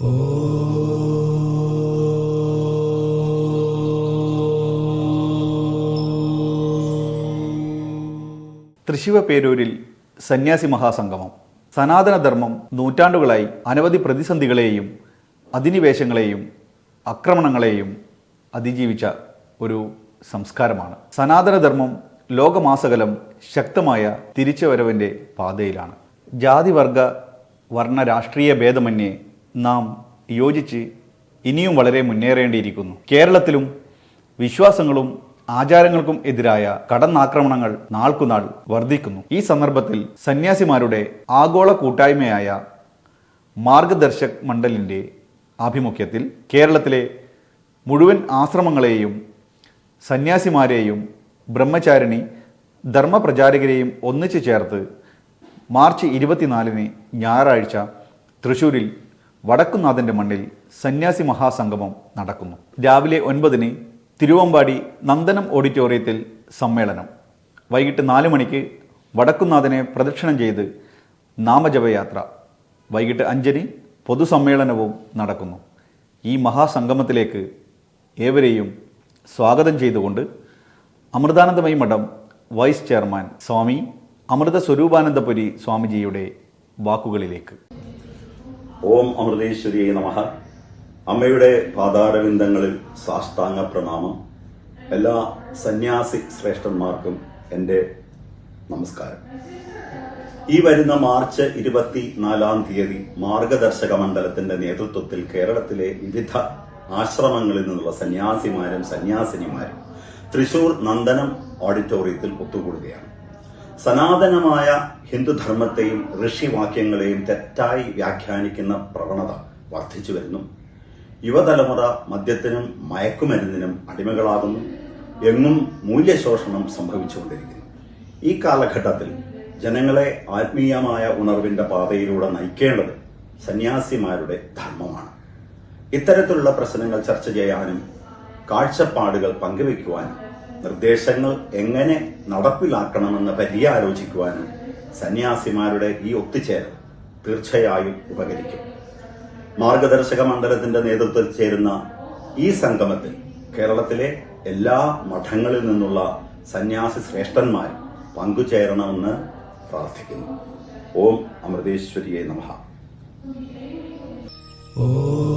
തൃശിവ പേരൂരിൽ സന്യാസി മഹാസംഗമം. സനാതനധർമ്മം നൂറ്റാണ്ടുകളായി അനവധി പ്രതിസന്ധികളെയും അധിനിവേശങ്ങളെയും ആക്രമണങ്ങളെയും അതിജീവിച്ച ഒരു സംസ്കാരമാണ്. സനാതനധർമ്മം ലോകമാസകലം ശക്തമായ തിരിച്ചുവരവിന്റെ പാതയിലാണ്. ജാതിവർഗ വർണ രാഷ്ട്രീയ ഭേദമന്യേ നാം യോജിച്ച് ഇനിയും വളരെ മുന്നേറേണ്ടിയിരിക്കുന്നു. കേരളത്തിലും വിശ്വാസങ്ങളും ആചാരങ്ങൾക്കും എതിരായ കടന്നാക്രമണങ്ങൾ നാൾക്കുനാൾ വർദ്ധിക്കുന്നു. ഈ സന്ദർഭത്തിൽ സന്യാസിമാരുടെ ആഗോള കൂട്ടായ്മയായ മാർഗദർശക് മണ്ഡലിന്റെ ആഭിമുഖ്യത്തിൽ കേരളത്തിലെ മുഴുവൻ ആശ്രമങ്ങളെയും സന്യാസിമാരെയും ബ്രഹ്മചാരിണി ധർമ്മപ്രചാരകരെയും ഒന്നിച്ചു ചേർത്ത് മാർച്ച് ഇരുപത്തിനാലിന് ഞായറാഴ്ച തൃശൂരിൽ വടക്കുന്നാഥന്റെ മണ്ണിൽ സന്യാസി മഹാസംഗമം നടക്കുന്നു. രാവിലെ ഒൻപതിന് തിരുവമ്പാടി നന്ദനം ഓഡിറ്റോറിയത്തിൽ സമ്മേളനം. വൈകിട്ട് നാല് മണിക്ക് വടക്കുന്നാഥനെ പ്രദക്ഷിണം ചെയ്ത് നാമജപയാത്ര. വൈകിട്ട് അഞ്ചിന് പൊതുസമ്മേളനവും നടക്കുന്നു. ഈ മഹാസംഗമത്തിലേക്ക് ഏവരെയും സ്വാഗതം ചെയ്തുകൊണ്ട് അമൃതാനന്ദമയി മഠം വൈസ് ചെയർമാൻ സ്വാമി അമൃത സ്വരൂപാനന്ദപുരി സ്വാമിജിയുടെ വാക്കുകളിലേക്ക്. ഓം അമൃതേശ്വരിയെ നമഹ അമ്മയുടെ പാതാരവിന്ദങ്ങളിൽ സാഷ്ടാംഗ പ്രണാമം. എല്ലാ സന്യാസി ശ്രേഷ്ഠന്മാർക്കും എന്റെ നമസ്കാരം. ഈ വരുന്ന മാർച്ച് ഇരുപത്തിനാലാം തീയതി മാർഗദർശക മണ്ഡലത്തിന്റെ നേതൃത്വത്തിൽ കേരളത്തിലെ വിവിധ ആശ്രമങ്ങളിൽ നിന്നുള്ള സന്യാസിമാരും സന്യാസിനിമാരും തൃശൂർ നന്ദനം ഓഡിറ്റോറിയത്തിൽ ഒത്തുകൂടുകയാണ്. സനാതനമായ ഹിന്ദുധർമ്മത്തെയും ഋഷിവാക്യങ്ങളെയും തെറ്റായി വ്യാഖ്യാനിക്കുന്ന പ്രവണത വർദ്ധിച്ചു വരുന്നു. യുവതലമുറ മദ്യത്തിനും മയക്കുമരുന്നിനും അടിമകളാകുന്നു. എങ്ങും മൂല്യശോഷണം സംഭവിച്ചുകൊണ്ടിരിക്കുന്നു. ഈ കാലഘട്ടത്തിൽ ജനങ്ങളെ ആത്മീയമായ ഉണർവിന്റെ പാതയിലൂടെ നയിക്കേണ്ടത് സന്യാസിമാരുടെ ധർമ്മമാണ്. ഇത്തരത്തിലുള്ള പ്രശ്നങ്ങൾ ചർച്ച ചെയ്യാനും കാഴ്ചപ്പാടുകൾ പങ്കുവയ്ക്കുവാനും നിർദ്ദേശങ്ങൾ എങ്ങനെ നടപ്പിലാക്കണമെന്ന് പര്യാലോചിക്കുവാനും സന്യാസിമാരുടെ ഈ ഒത്തുചേരൽ തീർച്ചയായും ഉപകരിക്കും. മാർഗദർശക മണ്ഡലത്തിന്റെ നേതൃത്വത്തിൽ ചേരുന്ന ഈ സംഗമത്തിൽ കേരളത്തിലെ എല്ലാ മഠങ്ങളിൽ നിന്നുള്ള സന്യാസി ശ്രേഷ്ഠന്മാർ പങ്കുചേരണമെന്ന് പ്രാർത്ഥിക്കുന്നു. ഓം അമൃതേശ്വരിയെ നമഃ. ഓ